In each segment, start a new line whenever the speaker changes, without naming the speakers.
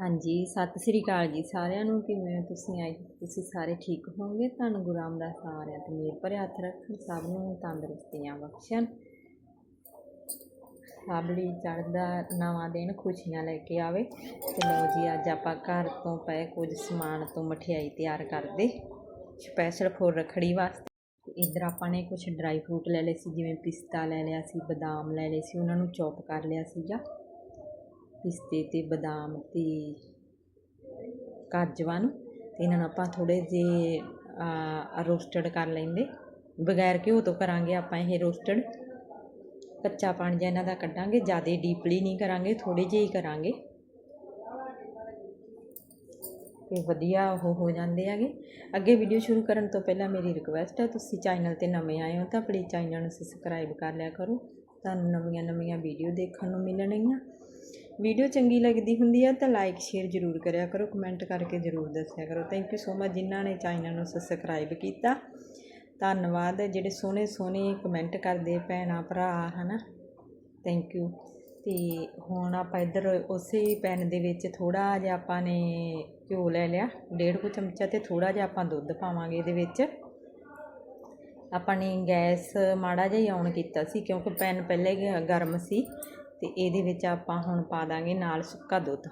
ਹਾਂਜੀ, ਸਤਿ ਸ੍ਰੀ ਅਕਾਲ ਜੀ ਸਾਰਿਆਂ ਨੂੰ, ਕਿਵੇਂ ਹੋ ਤੁਸੀਂ? ਆਈ ਤੁਸੀਂ ਸਾਰੇ ਠੀਕ ਹੋਵੋਗੇ। ਤੁਹਾਨੂੰ ਗੁਰੂ ਰਾਮਦਾਸ ਸਾਰਿਆਂ ਤੇ ਮੇਰ ਭਰੇ ਹੱਥ ਰੱਖਣ, ਸਭ ਨੂੰ ਤੰਦਰੁਸਤੀਆਂ ਬਖਸ਼ਣ। ਸਭ ਲਈ ਚੜ੍ਹਦਾ ਨਵਾਂ ਦਿਨ ਖੁਸ਼ੀਆਂ ਲੈ ਕੇ ਆਵੇ। ਤੇ ਲਓ ਜੀ, ਅੱਜ ਆਪਾਂ ਘਰ ਤੋਂ ਪਏ ਕੁਝ ਸਮਾਨ ਤੋਂ ਮਠਿਆਈ ਤਿਆਰ ਕਰਦੇ। ਸਪੈਸ਼ਲ ਫੋਰ ਰੱਖੜੀ ਵਾਸਤੇ। ਇੱਧਰ ਆਪਾਂ ਨੇ ਕੁਝ ਡਰਾਈ ਫਰੂਟ ਲੈ ਲਏ ਸੀ, ਜਿਵੇਂ ਪਿਸਤਾ ਲੈ ਲਿਆ ਸੀ, ਬਦਾਮ ਲੈ ਲਏ ਸੀ, ਉਹਨਾਂ ਨੂੰ ਚੌਪ ਕਰ ਲਿਆ ਸੀਗਾ। ਪਿਸਤੇ ਅਤੇ ਬਦਾਮ ਅਤੇ ਕਾਜੂਆਂ ਨੂੰ ਤੇ ਇਹਨਾਂ ਨੂੰ ਆਪਾਂ ਥੋੜ੍ਹੇ ਜਿਹੇ ਰੋਸਟਡ ਕਰ ਲੈਂਦੇ। ਬਗੈਰ ਘਿਓ ਤੋਂ ਕਰਾਂਗੇ ਆਪਾਂ ਇਹ ਰੋਸਟਡ ਕੱਚਾ ਪਾਣੀ ਜਿਹਾ ਇਹਨਾਂ ਦਾ ਕੱਢਾਂਗੇ, ਜ਼ਿਆਦਾ ਡੀਪਲੀ ਨਹੀਂ ਕਰਾਂਗੇ, ਥੋੜ੍ਹੇ ਜਿਹੇ ਹੀ ਕਰਾਂਗੇ। ਤੇ ਵਧੀਆ ਉਹ ਹੋ ਜਾਂਦੇ ਹੈਗੇ। ਅੱਗੇ ਵੀਡੀਓ ਸ਼ੁਰੂ ਕਰਨ ਤੋਂ ਪਹਿਲਾਂ ਮੇਰੀ ਰਿਕੁਐਸਟ ਹੈ, ਤੁਸੀਂ ਚੈਨਲ ਤੇ ਨਵੇਂ ਆਏ ਹੋ ਤਾਂ ਪਲੀਜ਼ ਚੈਨਲ ਨੂੰ ਸਬਸਕ੍ਰਾਈਬ ਕਰ ਲਿਆ ਕਰੋ। ਤੁਹਾਨੂੰ ਨਵੀਆਂ ਨਵੀਆਂ ਵੀਡੀਓ ਦੇਖਣ ਨੂੰ ਮਿਲਣਗੀਆਂ। ਵੀਡੀਓ ਚੰਗੀ ਲੱਗਦੀ ਹੁੰਦੀ ਆ ਤਾਂ ਲਾਈਕ ਸ਼ੇਅਰ ਜ਼ਰੂਰ ਕਰਿਆ ਕਰੋ ਕਮੈਂਟ ਕਰਕੇ ਜ਼ਰੂਰ ਦੱਸਿਆ ਕਰੋ। ਥੈਂਕ ਯੂ ਸੋ ਮਚ ਜਿਨ੍ਹਾਂ ਨੇ ਚੈਨਲ ਨੂੰ ਸਬਸਕ੍ਰਾਈਬ ਕੀਤਾ। ਧੰਨਵਾਦ ਜਿਹੜੇ ਸੋਹਣੇ ਸੋਹਣੇ ਕਮੈਂਟ ਕਰਦੇ ਭੈਣਾਂ, ਭਰਾ, ਹਨਾ? ਥੈਂਕ ਯੂ ਤੇ ਹੁਣ ਆਪਾਂ ਇੱਧਰ ਉਸੇ ਪੈਨ ਦੇ ਵਿੱਚ ਥੋੜਾ ਜਿਹਾ ਆਪਾਂ ਨੇ ਘਿਓ ਲੈ ਲਿਆ, ਡੇਢ ਕੁ ਚਮਚਾ ਤੇ ਥੋੜਾ ਜਿਹਾ ਆਪਾਂ ਦੁੱਧ ਪਾਵਾਂਗੇ ਇਹਦੇ ਵਿੱਚ। ਆਪਾਂ ਨੇ ਗੈਸ ਮਾੜਾ ਜਿਹਾ ਹੀ ਔਨ ਕੀਤਾ ਸੀ, ਕਿਉਂਕਿ ਪੈਨ ਪਹਿਲੇ ਹੀ ਗਰਮ ਸੀ। ਤੇ ਇਹਦੇ ਵਿੱਚ ਆਪਾਂ ਹੁਣ ਪਾ ਦਾਂਗੇ ਨਾਲ ਸੁੱਕਾ ਦੁੱਧ।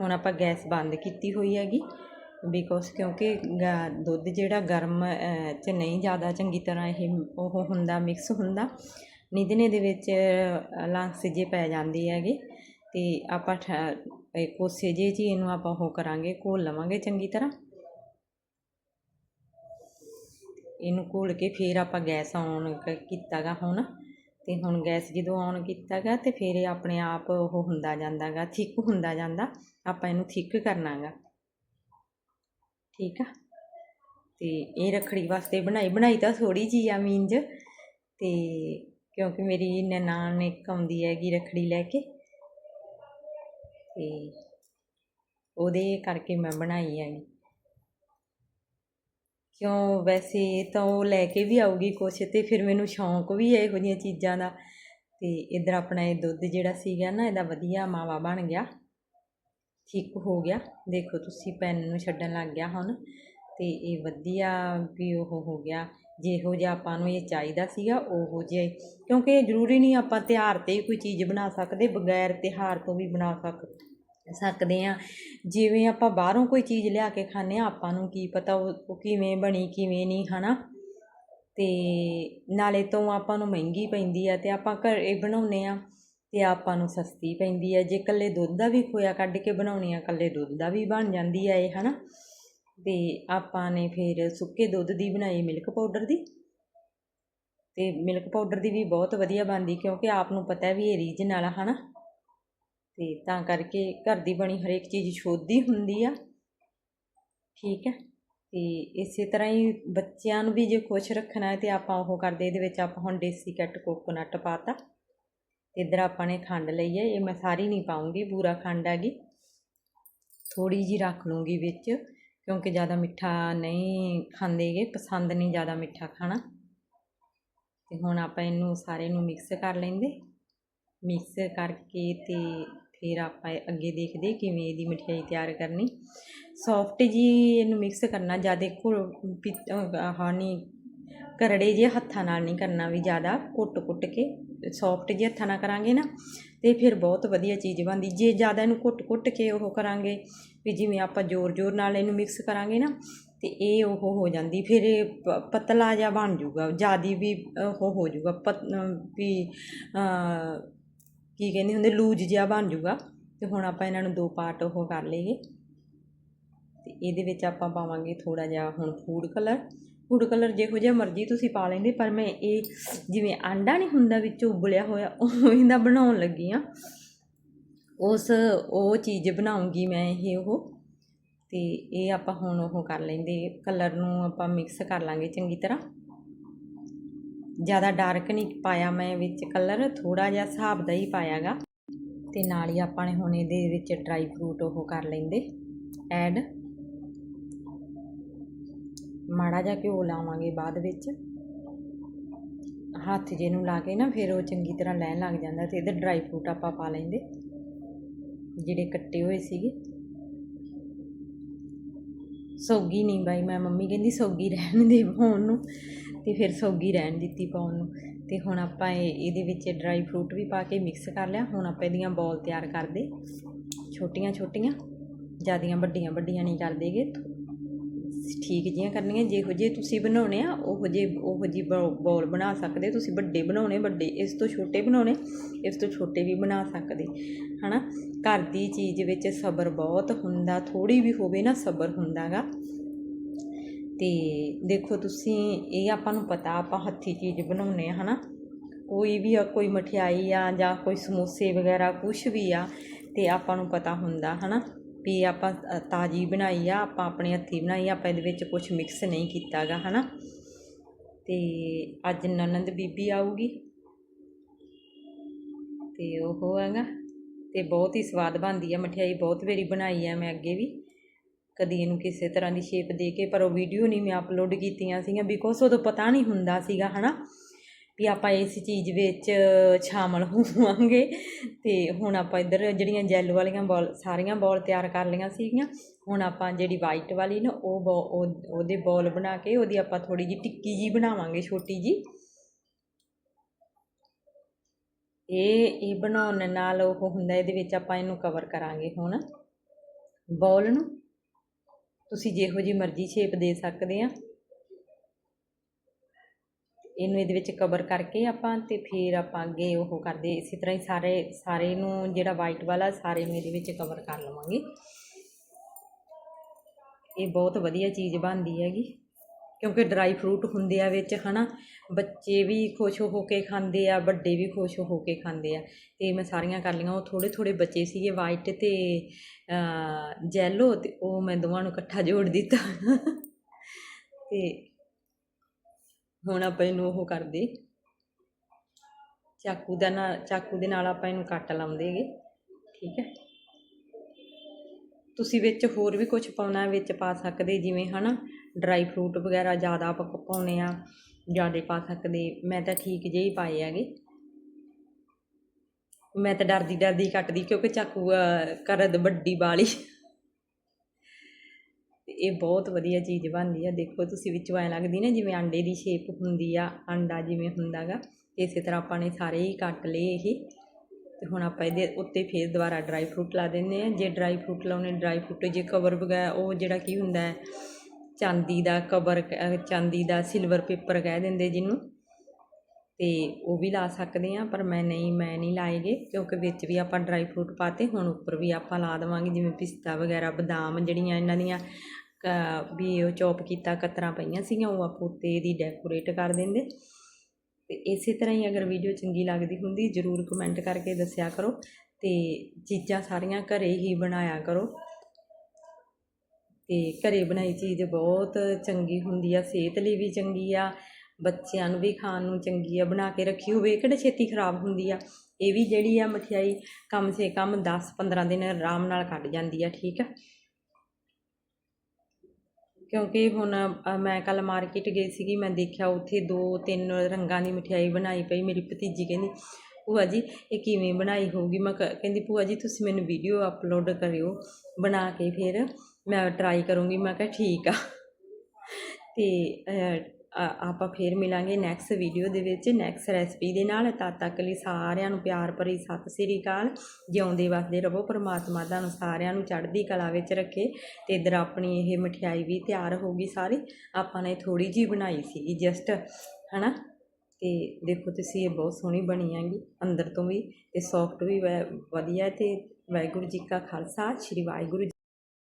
ਹੁਣ ਆਪਾਂ ਗੈਸ ਬੰਦ ਕੀਤੀ ਹੋਈ ਹੈਗੀ ਬਿਕੋਜ਼ ਕਿਉਂਕਿ ਗ- ਦੁੱਧ ਜਿਹੜਾ ਗਰਮ ਚ ਨਹੀਂ ਜ਼ਿਆਦਾ ਚੰਗੀ ਤਰ੍ਹਾਂ ਇਹ ਉਹ ਹੁੰਦਾ ਮਿਕਸ ਹੁੰਦਾ ਨਿਦਨੇ ਦੇ ਵਿੱਚ ਲਾਂਸ ਜੇ ਪੈ ਜਾਂਦੇ ਹੈਗੇ, ਤੇ ਆਪਾਂ ਠ- ਇਹ ਕੋਸੇ ਜੇ ਜੀ ਇਹਨੂੰ ਆਪਾਂ ਉਹ ਕਰਾਂਗੇ, ਘੋਲ ਲਵਾਂਗੇ ਚੰਗੀ ਤਰ੍ਹਾਂ। ਇਹਨੂੰ ਘੋਲ ਕੇ ਫਿਰ ਆਪਾਂ ਗੈਸ ਔਨ ਕੀਤਾਗਾ ਹੁਣ। ਅਤੇ ਹੁਣ ਗੈਸ ਜਦੋਂ ਔਨ ਕੀਤਾ ਗਾ ਅਤੇ ਫਿਰ ਇਹ ਆਪਣੇ ਆਪ ਉਹ ਹੁੰਦਾ ਜਾਂਦਾ ਗਾ ਥਿੱਕ ਹੁੰਦਾ ਜਾਂਦਾ, ਆਪਾਂ ਇਹਨੂੰ ਥਿੱਕ ਕਰਨਾ ਗਾ ਠੀਕ ਆ? ਅਤੇ ਇਹ ਰੱਖੜੀ ਵਾਸਤੇ ਬਣਾਈ ਬਣਾਈ ਤਾਂ ਥੋੜ੍ਹੀ ਜੀ ਆ ਮੀਨਜ ਅਤੇ ਕਿਉਂਕਿ ਮੇਰੀ ਨਨਾਣ ਇੱਕ ਆਉਂਦੀ ਹੈਗੀ ਰੱਖੜੀ ਲੈ ਕੇ ਅਤੇ ਉਹਦੇ ਕਰਕੇ ਮੈਂ ਬਣਾਈ ਹੈਗੀ। ਕਿਉਂ ਵੈਸੇ ਤਾਂ ਉਹ ਲੈ ਕੇ ਵੀ ਆਊਗੀ ਕੁਛ ਅਤੇ ਫਿਰ ਮੈਨੂੰ ਸ਼ੌਂਕ ਵੀ ਹੈ ਇਹੋ ਜਿਹੀਆਂ ਚੀਜ਼ਾਂ ਦਾ। ਅਤੇ ਇੱਧਰ ਆਪਣਾ ਇਹ ਦੁੱਧ ਜਿਹੜਾ ਸੀਗਾ ਨਾ, ਇਹਦਾ ਵਧੀਆ ਮਾਵਾ ਬਣ ਗਿਆ। ਠੀਕ ਹੋ ਗਿਆ। ਦੇਖੋ ਤੁਸੀਂ ਪੈਨ ਨੂੰ ਛੱਡਣ ਲੱਗ ਗਿਆ ਹੁਣ। ਅਤੇ ਇਹ ਵਧੀਆ ਵੀ ਉਹ ਹੋ ਗਿਆ। ਜਿਹੋ ਜਿਹਾ ਆਪਾਂ ਨੂੰ ਇਹ ਚਾਹੀਦਾ ਸੀਗਾ, ਉਹੋ ਜਿਹਾ ਹੀ। ਕਿਉਂਕਿ ਇਹ ਜ਼ਰੂਰੀ ਨਹੀਂ ਆਪਾਂ ਤਿਉਹਾਰ ਤੇ ਕੋਈ ਚੀਜ਼ ਬਣਾ ਸਕਦੇ, ਬਗੈਰ ਤਿਉਹਾਰ ਤੋਂ ਵੀ ਬਣਾ ਸਕ ਸਕਦੇ ਹਾਂ। ਜਿਵੇਂ ਆਪਾਂ ਬਾਹਰੋਂ ਕੋਈ ਚੀਜ਼ ਲਿਆ ਕੇ ਖਾਂਦੇ ਹਾਂ, ਆਪਾਂ ਨੂੰ ਕੀ ਪਤਾ ਉਹ ਕਿਵੇਂ ਬਣੀ, ਕਿਵੇਂ ਨਹੀਂ ਹੈ ਨਾ ਅਤੇ ਨਾਲੇ ਤੋਂ ਆਪਾਂ ਨੂੰ ਮਹਿੰਗੀ ਪੈਂਦੀ ਆ ਅਤੇ ਆਪਾਂ ਘਰ ਇਹ ਬਣਾਉਨੇ ਆ ਤੇ ਆਪਾਂ ਨੂੰ ਸਸਤੀ ਪੈਂਦੀ ਆ। ਜੇ ਇਕੱਲੇ ਦੁੱਧ ਦਾ ਵੀ ਖੋਇਆ ਕੱਢ ਕੇ ਬਣਾਉਣੀ ਆ, ਇਕੱਲੇ ਦੁੱਧ ਦਾ ਵੀ ਬਣ ਜਾਂਦੀ ਆ ਇਹ ਹੈ ਨਾ ਅਤੇ ਆਪਾਂ ਨੇ ਫਿਰ ਸੁੱਕੇ ਦੁੱਧ ਦੀ ਬਣਾਈ ਮਿਲਕ ਪਾਊਡਰ ਦੀ। ਅਤੇ ਮਿਲਕ ਪਾਊਡਰ ਦੀ ਵੀ ਬਹੁਤ ਵਧੀਆ ਬਣਦੀ ਕਿਉਂਕਿ ਆਪ ਨੂੰ ਪਤਾ ਵੀ ਇਹ ਰੀਜਨਲ ਆ ਨਾ ਤੇ ਤਾਂ ਕਰਕੇ ਘਰ ਦੀ ਬਣੀ ਹਰੇਕ ਚੀਜ਼ ਸ਼ੁੱਧ ਹੀ ਹੁੰਦੀ ਆ। ਠੀਕ ਹੈ। ਤੇ ਇਸੇ ਤਰ੍ਹਾਂ ਹੀ ਬੱਚਿਆਂ ਨੂੰ ਵੀ ਜੇ ਖੁਸ਼ ਰੱਖਣਾ ਹੈ ਤੇ ਆਪਾਂ ਉਹ ਕਰਦੇ, ਇਹਦੇ ਵਿੱਚ ਆਪਾਂ ਹੁਣ ਦੇਸੀ ਕੱਟ ਕੋਕੋਨਟ ਪਾਤਾ ਤੇ। ਇੱਧਰ ਆਪਾਂ ਨੇ ਖੰਡ ਲਈ ਹੈ, ਇਹ ਮੈਂ ਸਾਰੀ ਨਹੀਂ ਪਾਉਂਗੀ, ਪੂਰਾ ਖੰਡ ਹੈਗੀ। ਥੋੜੀ ਜੀ ਰੱਖ ਲੂੰਗੀ ਵਿੱਚ, ਕਿਉਂਕਿ ਜ਼ਿਆਦਾ ਮਿੱਠਾ ਨਹੀਂ ਖਾਂਦੇਗੇ ਪਸੰਦ ਨਹੀਂ ਜ਼ਿਆਦਾ ਮਿੱਠਾ ਖਾਣਾ। ਤੇ ਹੁਣ ਆਪਾਂ ਇਹਨੂੰ ਸਾਰੇ ਨੂੰ ਮਿਕਸ ਕਰ ਲੈਂਦੇ। ਮਿਕਸ ਕਰਕੇ ਤੇ ਫਿਰ ਆਪਾਂ ਅੱਗੇ ਦੇਖਦੇ ਕਿਵੇਂ ਇਹਦੀ ਮਠਿਆਈ ਤਿਆਰ ਕਰਨੀ। ਸੌਫਟ ਜੀ ਇਹਨੂੰ ਮਿਕਸ ਕਰਨਾ, ਜ਼ਿਆਦਾ ਘੁਲ, ਪਿ- ਕਰੜੇ ਜਿਹੇ ਹੱਥਾਂ ਨਾਲ ਨਹੀਂ ਕਰਨਾ ਵੀ ਜ਼ਿਆਦਾ ਕੁੱਟ-ਕੁੱਟ ਕੇ। ਸੌਫਟ ਜਿਹੇ ਹੱਥਾਂ ਨਾਲ ਕਰਾਂਗੇ ਨਾ, ਤੇ ਫਿਰ ਬਹੁਤ ਵਧੀਆ ਚੀਜ਼ ਬਣਦੀ। ਜੇ ਜ਼ਿਆਦਾ ਇਹਨੂੰ ਕੁੱਟ-ਕੁੱਟ ਕੇ ਉਹ ਕਰਾਂਗੇ, ਵੀ ਜਿਵੇਂ ਆਪਾਂ ਜ਼ੋਰ-ਜ਼ੋਰ ਨਾਲ ਇਹਨੂੰ ਮਿਕਸ ਕਰਾਂਗੇ ਨਾ, ਤੇ ਇਹ ਉਹ ਹੋ ਜਾਂਦੀ। ਫਿਰ ਪ- ਪਤਲਾ ਜਿਹਾ ਬਣ ਜਾਊਗਾ, ਜਿਆਦੀ ਵੀ ਉਹ ਹੋ ਜਾਊਗਾ, ਪਤ, ਵੀ ਕੀ ਕਹਿੰਦੇ ਹੁੰਦੇ, ਲੂਜ ਜਿਹਾ ਬਣ ਜਾਊਗਾ। ਤੇ ਹੁਣ ਆਪਾਂ ਇਹਨਾਂ ਨੂੰ ਦੋ ਪਾਰਟ ਉਹ ਕਰ ਲਈਏ। ਤੇ ਇਹਦੇ ਵਿੱਚ ਆਪਾਂ ਪਾਵਾਂਗੇ ਥੋੜਾ ਜਿਹਾ ਹੁਣ ਫੂਡ ਕਲਰ ਫੂਡ ਕਲਰ ਜਿਹੋ ਜਿਹਾ ਮਰਜ਼ੀ ਤੁਸੀਂ ਪਾ ਲੈਂਦੇ, ਪਰ ਮੈਂ ਇਹ ਜਿਵੇਂ ਆਂਡਾ ਨਹੀਂ ਹੁੰਦਾ ਵਿੱਚ ਉਬਲਿਆ ਹੋਇਆ ਉਵੇਂ ਦਾ ਬਣਾਉਣ ਲੱਗੀ ਆ। ਉਸ ਉਹ ਚੀਜ਼ ਬਣਾਉਂਗੀ ਮੈਂ ਇਹ ਉਹ। ਤੇ ਇਹ ਆਪਾਂ ਹੁਣ ਉਹ ਕਰ ਲੈਂਦੇ ਕਲਰ ਨੂੰ ਆਪਾਂ ਮਿਕਸ ਕਰ ਲਾਂਗੇ ਚੰਗੀ ਤਰ੍ਹਾਂ। ਜ਼ਿਆਦਾ ਡਾਰਕ ਨਹੀਂ ਪਾਇਆ ਮੈਂ ਵਿੱਚ ਕਲਰ ਥੋੜਾ ਜਿਹਾ ਹਿਸਾਬ ਦਾ ਹੀ ਪਾਇਆਗਾ। ਤੇ ਨਾਲ ਹੀ ਆਪਾਂ ਨੇ ਹੁਣ ਇਹਦੇ ਵਿੱਚ ਡਰਾਈ ਫਰੂਟ ਉਹ ਕਰ ਲੈਂਦੇ। ਐਡ। ਮਾੜਾ ਜਿਹਾ ਘਿਓ ਲਾਵਾਂਗੇ ਬਾਅਦ ਵਿੱਚ। ਹੱਥ ਜੇ ਨੂੰ ਲਾ ਕੇ ਨਾ ਫਿਰ ਉਹ ਚੰਗੀ ਤਰ੍ਹਾਂ ਲੈਣ ਲੱਗ ਜਾਂਦਾ ਤੇ ਇਹਦੇ ਡਰਾਈ ਫਰੂਟ ਆਪਾਂ ਪਾ ਲੈਂਦੇ। ਜਿਹੜੇ ਕੱਟੇ ਹੋਏ ਸੀਗੇ। ਸੌਗੀ ਨਹੀਂ ਬਾਈ, ਮੈਂ ਮੰਮੀ ਕਹਿੰਦੀ ਸੌਗੀ ਰਹਿਣ ਦੇ ਪਾਉਣ ਨੂੰ ਤੇ ਫਿਰ ਸੌਗੀ ਰਹਿਣ ਦਿੱਤੀ ਪਾਉਣ ਨੂੰ ਤੇ ਹੁਣ ਆਪਾਂ ਇਹ, ਇਹਦੇ ਵਿੱਚ ਡਰਾਈ ਫਰੂਟ ਵੀ ਪਾ ਕੇ ਮਿਕਸ ਕਰ ਲਿਆ, ਹੁਣ ਆਪਾਂ ਇਹਦੀਆਂ ਬੋਲ ਤਿਆਰ ਕਰਦੇ। ਛੋਟੀਆਂ ਛੋਟੀਆਂ ਜਿਆਦੀਆਂ ਵੱਡੀਆਂ ਵੱਡੀਆਂ ਨਹੀਂ ਕਰਦੇਗੇ ਠੀਕ ਜਿਹੀਆਂ ਕਰਨੀਆਂ, ਜਿਹੋ ਜਿਹੇ ਤੁਸੀਂ ਬਣਾਉਣੇ ਆ, ਉਹੋ ਜਿਹੇ, ਉਹੋ ਜਿਹੀ ਬੋਲ ਬਣਾ ਸਕਦੇ, ਤੁਸੀਂ ਵੱਡੇ ਬਣਾਉਣੇ, ਵੱਡੇ ਇਸ ਤੋਂ ਛੋਟੇ ਬਣਾਉਣੇ, ਇਸ ਤੋਂ ਛੋਟੇ ਵੀ ਬਣਾ ਸਕਦੇ, ਹਨਾ? ਘਰ ਦੀ ਚੀਜ਼ ਵਿੱਚ ਸਬਰ ਬਹੁਤ ਹੁੰਦਾ ਥੋੜੀ ਵੀ ਹੋਵੇ ਨਾ ਸਬਰ ਹੁੰਦਾਗਾ। ਤੇ ਦੇਖੋ ਤੁਸੀਂ, ਇਹ ਆਪਾਂ ਨੂੰ ਪਤਾ, ਆਪਾਂ ਹੱਥੀ ਚੀਜ਼ ਬਣਾਉਨੇ ਆ, ਹਨਾ? ਕੋਈ ਵੀ ਆ, ਕੋਈ ਮਠਿਆਈ ਆ ਜਾਂ ਕੋਈ ਸਮੋਸੇ ਵਗੈਰਾ ਕੁਝ ਵੀ ਆ, ਤੇ ਆਪਾਂ ਨੂੰ ਪਤਾ ਹੁੰਦਾ, ਹਨਾ? ਵੀ ਆਪਾਂ ਅ, ਤਾਜ਼ੀ ਬਣਾਈ ਆ ਆਪਾਂ ਆਪਣੇ ਹੱਥੀ ਬਣਾਈ ਆ ਆਪਾਂ ਇਹਦੇ ਵਿੱਚ ਕੁਝ ਮਿਕਸ ਨਹੀਂ ਕੀਤਾਗਾ ਹਨਾ? ਤੇ ਅੱਜ ਨਨੰਦ ਬੀਬੀ ਆਊਗੀ। ਤੇ ਉਹ ਹੈਗਾ ਤੇ ਬਹੁਤ ਹੀ ਸਵਾਦ ਬਣਦੀ ਆ ਮਠਿਆਈ ਬਹੁਤ ਵਾਰੀ ਬਣਾਈ ਆ ਮੈਂ ਅੱਗੇ ਵੀ। ਕਦੀ ਇਹਨੂੰ ਕਿਸੇ ਤਰ੍ਹਾਂ ਦੀ ਸ਼ੇਪ ਦੇ ਕੇ ਪਰ ਉਹ ਵੀਡੀਓ ਨਹੀਂ ਮੈਂ ਅਪਲੋਡ ਕੀਤੀਆਂ ਸੀਗੀਆਂ ਬਿਕੋਜ਼ ਉਦੋਂ ਪਤਾ ਨਹੀਂ ਹੁੰਦਾ ਸੀਗਾ ਹਨਾ? ਵੀ ਆਪਾਂ ਇਸ ਚੀਜ਼ ਵਿੱਚ ਸ਼ਾਮਲ ਹੋਵਾਂਗੇ। ਅਤੇ ਹੁਣ ਆਪਾਂ ਇੱਧਰ ਜਿਹੜੀਆਂ ਜੈਲੋ ਵਾਲੀਆਂ ਬੋਲ, ਸਾਰੀਆਂ ਬੋਲ ਤਿਆਰ ਕਰ ਲਈਆਂ ਸੀਗੀਆਂ। ਹੁਣ ਆਪਾਂ ਜਿਹੜੀ ਵਾਈਟ ਵਾਲੀ ਨਾ, ਉਹ ਬੋ- ਉਹਦੇ ਬੋਲ ਬਣਾ ਕੇ, ਉਹਦੀ ਆਪਾਂ ਥੋੜ੍ਹੀ ਜਿਹੀ ਟਿੱਕੀ ਜੀ ਬਣਾਵਾਂਗੇ, ਛੋਟੀ ਜੀ ਇਹ ਇਹ ਬਣਾਉਣ ਨਾਲ ਉਹ ਹੁੰਦਾ, ਇਹਦੇ ਵਿੱਚ ਆਪਾਂ ਇਹਨੂੰ ਕਵਰ ਕਰਾਂਗੇ ਹੁਣ। ਬੋਲ ਨੂੰ। ਤੁਸੀਂ ਜਿਹੋ ਜੀ ਮਰਜ਼ੀ ਸ਼ੇਪ ਦੇ ਸਕਦੇ ਆ। ਇਹਨੂੰ ਇਹਦੇ ਵਿੱਚ ਕਵਰ ਕਰਕੇ ਆਪਾਂ ਤੇ ਫਿਰ ਆਪਾਂ ਅੱਗੇ ਉਹ ਕਰਦੇ, ਇਸੇ ਤਰ੍ਹਾਂ ਹੀ ਸਾਰੇ ਸਾਰੇ ਨੂੰ ਜਿਹੜਾ ਵਾਈਟ ਵਾਲਾ, ਸਾਰੇ ਨੂੰ ਇਹਦੇ ਵਿੱਚ ਕਵਰ ਕਰ ਲਵਾਂਗੇ। ਇਹ ਬਹੁਤ ਵਧੀਆ ਚੀਜ਼ ਬਣਦੀ ਹੈਗੀ, ਕਿਉਂਕਿ ਡਰਾਈ ਫਰੂਟ ਹੁੰਦੇ ਆ ਵਿੱਚ, ਹਨਾ? ਬੱਚੇ ਵੀ ਖੁਸ਼ ਹੋ ਕੇ ਖਾਂਦੇ ਆ, ਵੱਡੇ ਵੀ ਖੁਸ਼ ਹੋ ਕੇ ਖਾਂਦੇ ਆ। ਤੇ ਮੈਂ ਸਾਰੀਆਂ ਕਰ ਲਈਆਂ, ਉਹ ਥੋੜੇ ਥੋੜੇ ਬਚੇ ਸੀਗੇ ਵਾਈਟ ਤੇ ਜੈਲੋ ਤੇ ਉਹ ਮੈਂ ਦੋਵਾਂ ਨੂੰ ਇਕੱਠਾ ਜੋੜ ਦਿੱਤਾ। ਤੇ ਹੁਣ ਆਪਾਂ ਇਹਨੂੰ ਉਹ ਕਰਦੇ। ਚਾਕੂ ਦਾ ਨਾਲ ਚਾਕੂ ਦੇ ਨਾਲ ਆਪਾਂ ਇਹਨੂੰ ਕੱਟ ਲਾਉਂਦੇਗੇ ਠੀਕ ਹੈ। ਤੁਸੀਂ ਵਿੱਚ ਹੋਰ ਵੀ ਕੁਝ ਪਾਉਣਾ ਵਿੱਚ ਪਾ ਸਕਦੇ ਜਿਵੇਂ ਹਨਾ ਡਰਾਈ ਫਰੂਟ ਵਗੈਰਾ ਜ਼ਿਆਦਾ ਆਪਾਂ ਪਾਉਣੇ ਆ, ਜ਼ਿਆਦਾ ਪਾ ਸਕਦੇ। ਮੈਂ ਤਾਂ ਠੀਕ ਜਿਹੇ ਹੀ ਪਾਏ ਹੈਗੇ। ਮੈਂ ਤਾਂ ਡਰਦੀ ਡਰਦੀ ਕੱਟਦੀ ਕਿਉਂਕਿ ਚਾਕੂ ਕਰਦ ਵੱਡੀ ਵਾਲੀ। ਇਹ ਬਹੁਤ ਵਧੀਆ ਚੀਜ਼ ਬਣਦੀ ਆ। ਦੇਖੋ, ਤੁਸੀਂ ਵਿੱਚੋਂ ਐ ਲੱਗਦੀ ਨਾ ਜਿਵੇਂ ਆਂਡੇ ਦੀ ਸ਼ੇਪ ਹੁੰਦੀ ਆ ਆਂਡਾ ਜਿਵੇਂ ਹੁੰਦਾਗਾ, ਇਸੇ ਤਰ੍ਹਾਂ ਆਪਾਂ ਨੇ ਸਾਰੇ ਹੀ ਕੱਟ ਲਏ ਇਹ। ਤੇ ਹੁਣ ਆਪਾਂ ਇਹਦੇ ਉੱਤੇ ਫੇਰ ਦੁਬਾਰਾ ਡਰਾਈ ਫਰੂਟ ਲਾ ਦਿੰਦੇ ਆ। ਜੇ ਡਰਾਈ ਫਰੂਟ ਲਾਉਣੇ ਡਰਾਈ ਫਰੂਟ ਜੇ ਕਵਰ ਵਗੈਰਾ ਉਹ ਜਿਹੜਾ ਕੀ ਹੁੰਦਾ ਹੈ, ਚਾਂਦੀ ਦਾ ਕਵਰ ਚਾਂਦੀ ਦਾ ਸਿਲਵਰ ਪੇਪਰ ਕਹਿ ਦਿੰਦੇ ਜਿਹਨੂੰ। ਤੇ ਉਹ ਵੀ ਲਾ ਸਕਦੇ ਆ, ਪਰ ਮੈਂ ਨਹੀਂ ਮੈਂ ਨਹੀਂ ਲਾਏਗੇ, ਕਿਉਂਕਿ ਵਿੱਚ ਵੀ ਆਪਾਂ ਡਰਾਈ ਫਰੂਟ ਪਾਤੇ, ਹੁਣ ਉੱਪਰ ਵੀ ਆਪਾਂ ਲਾ ਦੇਵਾਂਗੇ, ਜਿਵੇਂ ਪਿਸਤਾ ਵਗੈਰਾ, ਬਦਾਮ, ਜਿਹੜੀਆਂ ਇਹਨਾਂ ਦੀਆਂ ਵੀ ਉਹ ਚੌਪ ਕੀਤਾ ਕਤਰਾਂ ਪਈਆਂ ਸੀਗੀਆਂ, ਉਹ ਆਪਾਂ ਉੱਤੇ ਇਹਦੀ ਡੈਕੋਰੇਟ ਕਰ ਦਿੰਦੇ। ਤੇ ਇਸੇ ਤਰ੍ਹਾਂ ਹੀ ਅਗਰ ਵੀਡੀਓ ਚੰਗੀ ਲੱਗਦੀ ਹੁੰਦੀ, ਜ਼ਰੂਰ ਕਮੈਂਟ ਕਰਕੇ ਦੱਸਿਆ ਕਰੋ। ਤੇ ਚੀਜ਼ਾਂ ਸਾਰੀਆਂ ਘਰੇ ਹੀ ਬਣਾਇਆ ਕਰੋ। ਤੇ ਘਰੇ ਬਣਾਈ ਚੀਜ਼ ਬਹੁਤ ਚੰਗੀ ਹੁੰਦੀ ਆ, ਸਿਹਤ ਲਈ ਵੀ ਚੰਗੀ ਆ, ਬੱਚਿਆਂ ਨੂੰ ਵੀ ਖਾਣ ਨੂੰ ਚੰਗੀ ਆ, ਬਣਾ ਕੇ ਰੱਖੀ ਹੋਵੇ, ਕਿਹੜਾ ਛੇਤੀ ਖਰਾਬ ਹੁੰਦੀ ਆ। ਇਹ ਵੀ ਜਿਹੜੀ ਆ ਮਠਿਆਈ ਕਮ ਸੇ ਕਮ 10-15 ਦਿਨ ਆਰਾਮ ਨਾਲ ਕੱਢ ਜਾਂਦੀ ਆ, ਠੀਕ ਆ? ਕਿਉਂਕਿ ਹੁਣ ਮੈਂ ਕੱਲ੍ਹ ਮਾਰਕੀਟ ਗਈ ਸੀਗੀ, ਮੈਂ ਦੇਖਿਆ ਉੱਥੇ ਦੋ ਤਿੰਨ ਰੰਗਾਂ ਦੀ ਮਠਿਆਈ ਬਣਾਈ ਪਈ, ਮੇਰੀ ਭਤੀਜੀ ਕਹਿੰਦੀ, ਭੂਆ ਜੀ, ਇਹ ਕਿਵੇਂ ਬਣਾਈ ਹੋਊਗੀ? ਮੈਂ ਕ- ਕਹਿੰਦੀ, ਭੂਆ ਜੀ, ਤੁਸੀਂ ਮੈਨੂੰ ਵੀਡੀਓ ਅਪਲੋਡ ਕਰਿਓ, ਬਣਾ ਕੇ ਫਿਰ ਮੈਂ ਟਰਾਈ ਕਰੂੰਗੀ। ਮੈਂ ਕਿਹਾ, ਠੀਕ ਆ। ਤੇ ਆਪਾਂ ਫੇਰ ਮਿਲਾਂਗੇ ਨੈਕਸਟ ਵੀਡੀਓ ਦੇ ਵਿੱਚ ਨੈਕਸਟ ਰੈਸਪੀ ਦੇ ਨਾਲ। ਤਦ ਤੱਕ ਲਈ ਸਾਰਿਆਂ ਨੂੰ ਪਿਆਰ ਭਰੀ ਸਤਿ ਸ੍ਰੀ ਅਕਾਲ। ਜਿਉਂਦੇ ਵਸਦੇ ਰਹੋ, ਪਰਮਾਤਮਾ ਤੁਹਾਨੂੰ ਸਾਰਿਆਂ ਨੂੰ ਚੜ੍ਹਦੀ ਕਲਾ ਵਿੱਚ ਰੱਖੇ ਤੇ ਇਧਰ ਆਪਣੀ ਇਹ ਮਠਿਆਈ ਵੀ ਤਿਆਰ ਹੋ ਗਈ ਸਾਰੀ। ਆਪਾਂ ਨੇ ਥੋੜੀ ਜੀ ਬਣਾਈ ਸੀ ਜਸਟ ਹਨਾ? ਤੇ ਦੇਖੋ ਤੁਸੀਂ, ਇਹ ਬਹੁਤ ਸੋਹਣੀ ਬਣੀ ਹੈਗੀ। ਅੰਦਰ ਤੋਂ ਵੀ ਤੇ ਸੌਫਟ ਵੀ ਵੈ- ਵਧੀਆ ਤੇ ਵਾਹਿਗੁਰੂ ਜੀ ਕਾ ਖਾਲਸਾ, ਸ੍ਰੀ ਵਾਹਿਗੁਰੂ ਜੀ